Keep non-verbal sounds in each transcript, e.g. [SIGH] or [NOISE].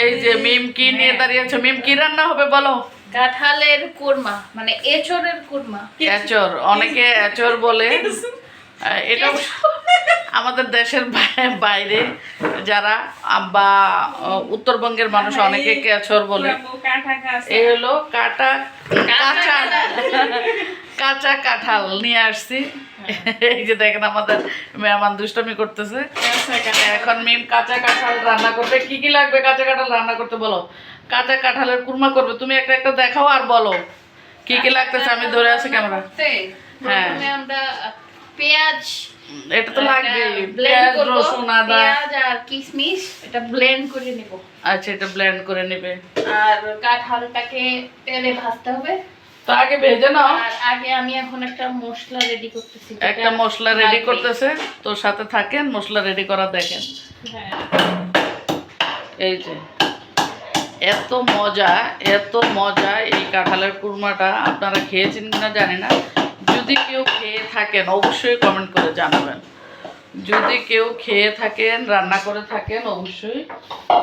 এই যে মিম কি নিয়ে দাঁড়িয়েছে মিম কি রান্না হবে বলো? কাঁঠালের কুরমা মানে এচরের কুরমা। এচর অনেকে এচর বলে। [LAUGHS] এটা আমাদের দেশের বাইরে যারা বা উত্তরবঙ্গের মানুষ অনেকে কেচর বলে। এই হলো কাটা কাঁচা। কাঁচা কাঁঠাল নিয়ে আসছি। এই যে দেখেন আমাদের মেহমান দুষ্টমি করতেছে। এখন মিম কাঁচা কাঁঠাল রান্না করবে। কি কি লাগবে কাঁচা কাঁঠাল রান্না করতে বলো? কাঁচা কাঁঠালের কুরমা করবে। তুমি একটা একটা দেখাও আর বলো। কি কি লাগতেছে? আমি ধরে আছি ক্যামেরা। হ্যাঁ। আমরা পেঁয়াজ এটা তো লাগবে পেঁয়াজ রসুন আদা। পেঁয়াজ আর কিশমিশ এটা ব্লেন্ড করে নেব। আচ্ছা এটা ব্লেন্ড করে নেবে। আর কাঁঠালটাকে তেলে ভাজতে হবে। তো আগে ভেজে নাও। আর আগে আমি এখন একটা মশলা রেডি করতেছি একটা মশলা রেডি করতেছে। তো সাথে থাকেন মশলা রেডি করা দেখেন। হ্যাঁ। এই যে এত মজা এত মজা এই কাঁঠালের কুরমাটা। আপনারা খেয়েছেন কিনা জানি না। যদি কেউ খেয়ে থাকেন অবশ্যই কমেন্ট করে জানাবেন। যদি কেউ খেয়ে থাকেন রান্না করে থাকেন অবশ্যই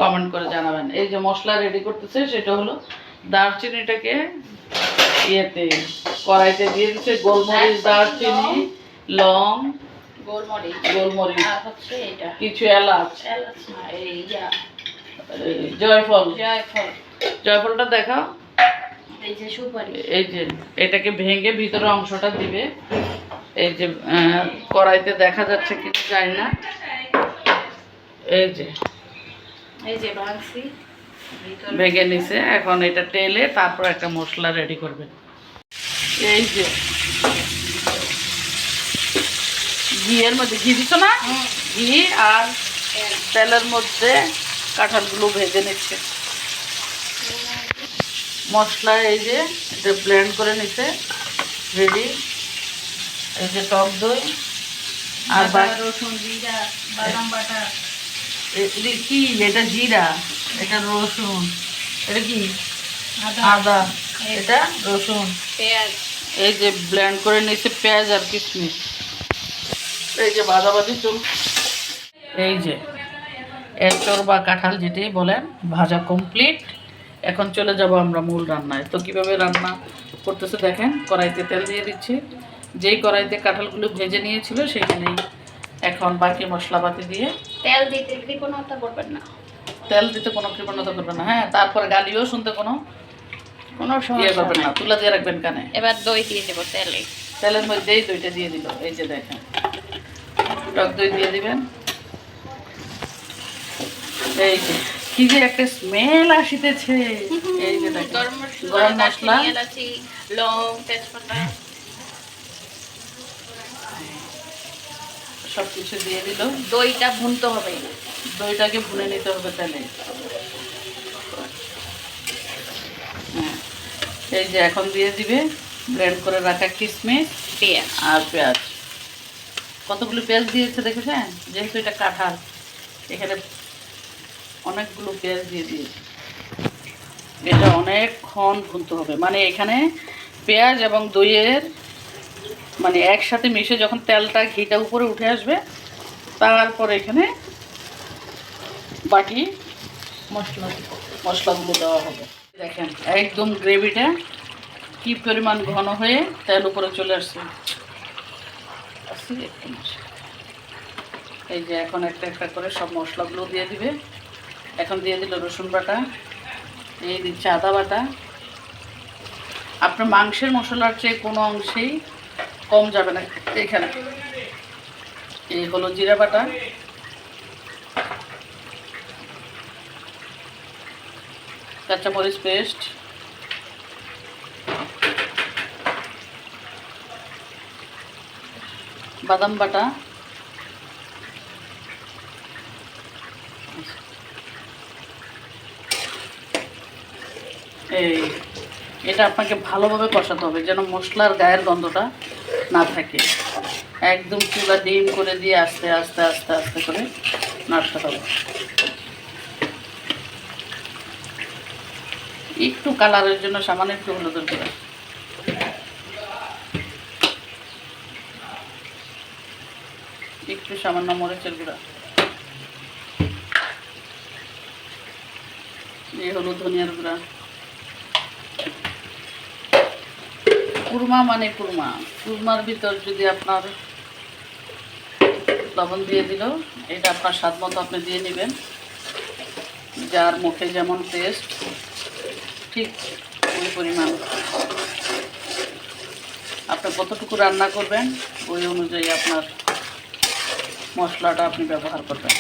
কমেন্ট করে জানাবেন। এই যে মশলা রেডি করতেছে সেটা হলো দারচিনিটাকে ইয়েতে কড়াইতে দিয়ে দিচ্ছে গোলমরিচ দারচিনি লং গোলমরিচ। গোলমরিচ। হচ্ছে এটা কিছু এলাচ। এলাচ জয়ফল। জয়ফল। জয়ফলটা দেখাও। এই যে সুপারি। এই যে এটাকে ভেঙে ভিতরে অংশটা দিবে। এই যে কড়াইতে দেখা যাচ্ছে কিন্তু জানি না। এই যে এই যে ভাঙছি ভিতরে ভেঙে নিছে। এখন এটা টেলে তারপর একটা মশলা রেডি করবে। এই যে ঘিয়ের মধ্যে ঘি দিছো না? ঘি আর তেলের মধ্যে কাঁঠালগুলো ভেজে নিচ্ছে। মশলা এই যে এটা ব্লেন্ড করে নিছে রেডি এই যে টক দই আর রসুন জিরা বাদাম বাটা। এটা কি? এটা জিরা এটা রসুন। এটা কি? আদা। আদা। এটা রসুন। পেঁয়াজ। এই যে ব্লেন্ড করে নিয়েছে পেঁয়াজ আর কিশমিশ। এই যে ভাজাভাজি চুল। এই যে এঁচড় বা কাঁঠাল যেটাই বলেন ভাজা কমপ্লিট এখন চলে যাব আমরা মূল রান্নায়। তো কীভাবে রান্না করতেছে দেখেন কড়াইতে তেল দিয়ে দিচ্ছি। যেই কড়াইতে কাঁঠালগুলো ভেজে নিয়েছিল সেখানেই এখন বাকি মশলাপাতি দিয়ে তেল দিতে কৃপণতা করবেন না। তেল দিতে কোনো কৃপণতা করবেন না। হ্যাঁ তারপর গালিও শুনতে কোনো কোনো ইয়ে সমস্যা করবেন না তুলা দিয়ে রাখবেন কানে। এবার দই দিয়ে দেবো তেলে। তেলের মধ্যেই দইটা দিয়ে দিল। এই যে দেখেন টক দই দিয়ে দিবেন। এই যে কি যে একটা স্মেল আসিতেছে। এই যে গরম মশলা লং তেজপাতা। সব কিছু দিয়ে দিল। দইটা ভুনতে হবে। দইটাকে ভুনে নিতে হবে তেলে হ্যাঁ এই যে এখন দিয়ে দিবে ব্লেন্ড করে রাখা কিশমিশ পেঁয়াজ। আর পেঁয়াজ। কতগুলো পেঁয়াজ দিয়েছে দেখেছেন? যেহেতু এটা কাঁঠাল এখানে অনেকগুলো পেঁয়াজ দিয়ে দিয়েছে এটা অনেকক্ষণ ভুনতে হবে। মানে এখানে পেঁয়াজ এবং দইয়ের মানে একসাথে মিশে যখন তেলটা ঘিটা উপরে উঠে আসবে, তারপর এখানে বাকি মশলা মশলাগুলো দেওয়া হবে। দেখেন, একদম গ্রেভিটা কি পরিমাণ ঘন হয়ে তেল উপরে চলে আসছে। আসছে এই যে এখন একটা একটা করে সব মশলাগুলো দিয়ে দিবে। এখন দিয়ে দিল রসুন বাটা এই দিচ্ছে আদা বাটা। আপনার মাংসের মশলার চেয়ে কোনো অংশেই কম যাবে না এখানে। এই হলো জিরা বাটা। কাঁচামরিচ পেস্ট। বাদাম বাটা। এই, এটা আপনাকে ভালোভাবে কষাতে হবে যেন মশলার গায়ের গন্ধটা না থাকে। একদম চুলা ডিম করে দিয়ে আস্তে আস্তে আস্তে আস্তে করে নাড়তে হবে। একটু কালারের জন্য সামান্য একটু হলুদের গুঁড়া। একটু সামান্য মরিচের গুঁড়া। এই হলো ধনিয়ার গুঁড়া। কুরমা মানে কুরমা। কুরমার ভিতর যদি আপনার লবণ দিয়ে দিল, এটা আপনার স্বাদ মতো আপনি দিয়ে নেবেন। যার মুখে যেমন টেস্ট ঠিক ওই পরিমাণ। আপনি কতটুকু রান্না করবেন, ওই অনুযায়ী আপনার মশলাটা আপনি ব্যবহার করবেন।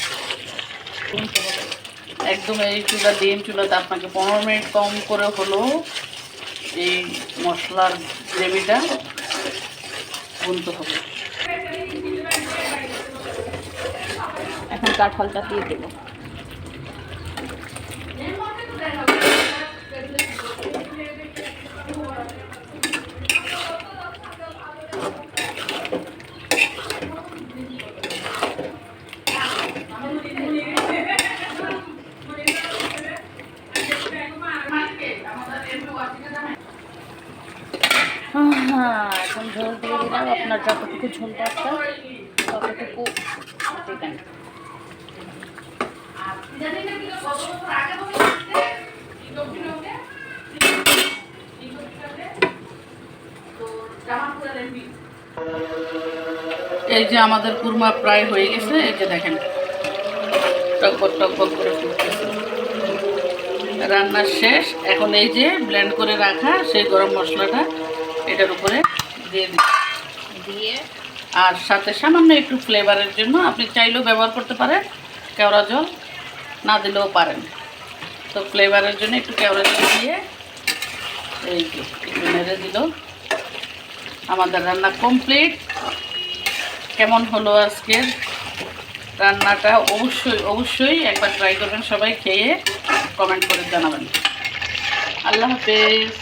একদম এই চুলা, ডিম চুলাতে আপনাকে পনেরো মিনিট কম করে হলেও এই মশলার গ্রেভিটা গুনতে হবে। এখন কাঁঠালটা দিয়ে দেবো। এখন ঝোল দিয়ে দিলাম। আপনার যতটুকু ঝোল দরকার, ততটুকু দেবেন এই যে আমাদের কুরমা প্রায় হয়ে গেছে, এই যে দেখেন। টকবক টকবক করে রান্না শেষ। এখন এই যে ব্লেন্ড করে রাখা, সেই গরম মশলাটা এটার উপরে দিয়ে দিয়ে, আর সাথে সামান্য একটু ফ্লেভারের জন্য আপনি চাইলেও ব্যবহার করতে পারেন, কেওড়া জল না দিলেও পারেন। তো ফ্লেভারের জন্য একটু কেওড়া জল দিয়ে এই একটু নেড়ে দিল। আমাদের রান্না কমপ্লিট। কেমন হলো আজকের রান্নাটা? অবশ্যই অবশ্যই একবার ট্রাই করবেন সবাই খেয়ে, কমেন্ট করে জানাবেন। আল্লাহ হাফেজ।